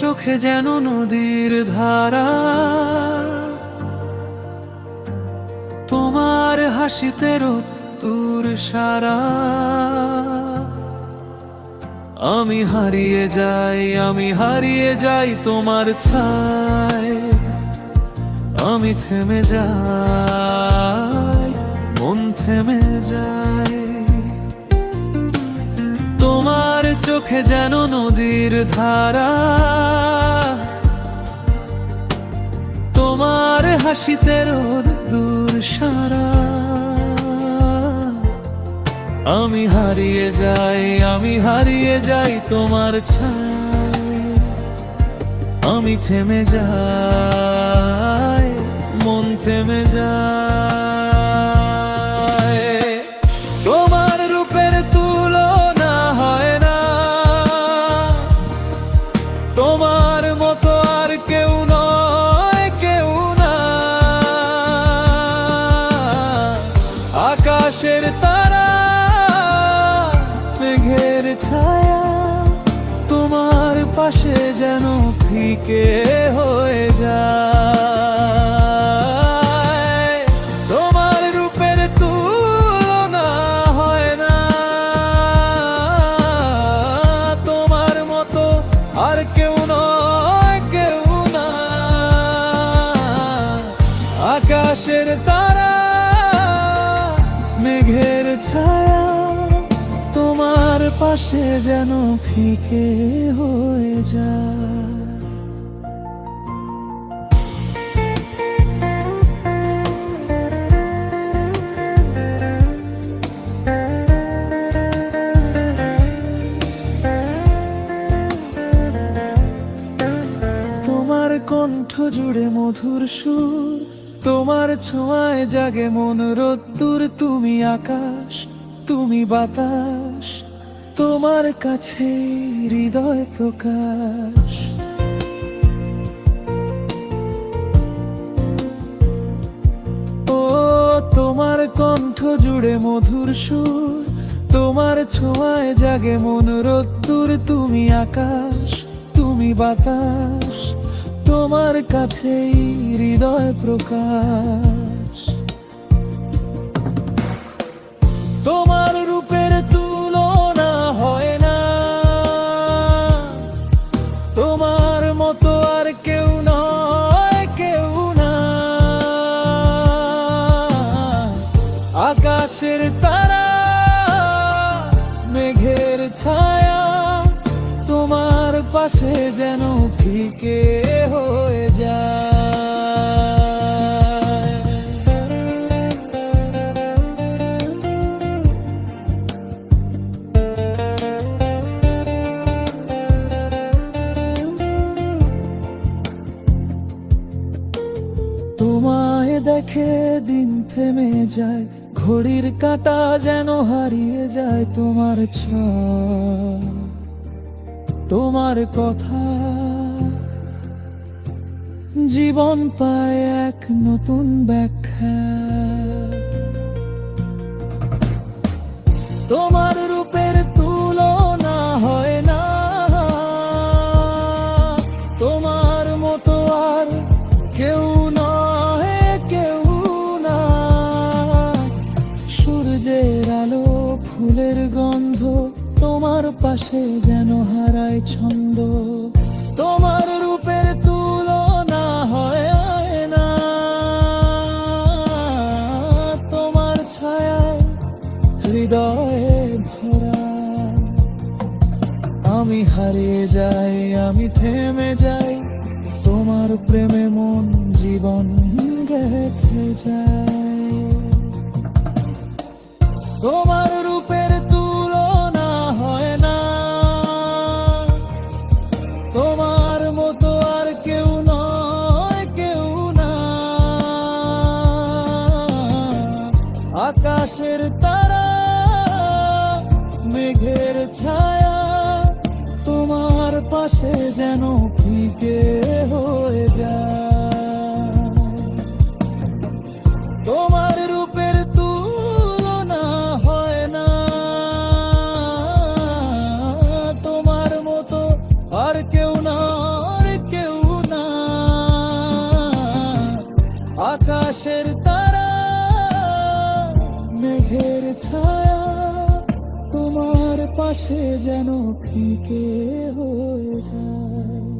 চোখে যেন নদীর ধারা। তোমার হাসিতে রোদ্দুর সারা। আমি হারিয়ে যাই, আমি হারিয়ে যাই তোমার ছায়। আমি থেমে যাই, মন থেমে যায়। চোখে যেন নদীর ধারা। তোমার হাসিতে রোদ দূর সারা। আমি হারিয়ে যাই, আমি হারিয়ে যাই তোমার ছায়। আমি থেমে যাই। তোমার মতো আর কেউ নয়, কেউ না। আকাশের তারা, মেঘের ছায়া, তোমার পাশে যেন ফিকে হয়ে আকাশের তারা মেঘের ছায়া তোমার পাশে যেন ফিকে হয়ে যায়। কণ্ঠ জুড়ে মধুর সুর তোমার ছোঁয়ায় জাগে মন রোদ্দুর, তুমি আকাশ, তুমি বাতাস, তোমার কাছে হৃদয় প্রকাশ। ও, তোমার কণ্ঠ জুড়ে মধুর সুর, তোমার ছোঁয়ায় জাগে মন রোদ্দুর, তুমি আকাশ, তুমি বাতাস তোমার কাছেই হৃদয় প্রকাশ। তোমার রূপের তুলনা হয় না। তোমার মতো আর কেউ নয়, কেউ না। আকাশের পাশে যেন ফিকে হয়ে যায়। তোমায় দেখে দিন থেমে যায়, ঘড়ির কাঁটা যেন হারিয়ে যায় তোমার ছোঁয়া তোমার কথা। জীবন পায় এক নতুন ব্যাখ্যা। তোমার রূপের তুলনা হয় না। তোমার মতো আর কেউ নয় কেউ না। সূর্যের আলো, ফুলের গন্ধ তোমার পাশে যেন হারায় ছন্দ। তোমার রূপের তুলনা হয় না তোমার ছায়ায় হৃদয়ে ভরা। আমি হারিয়ে যাই, আমি থেমে যাই। তোমার প্রেমে মন জীবন গেথে যায়। তোমার রূপের আকাশের তারা মেঘের ছায়া তোমার পাশে যেন ফিকে হয়ে ছায়া তোমার পাশে যেন ফিকে হয়ে যায়।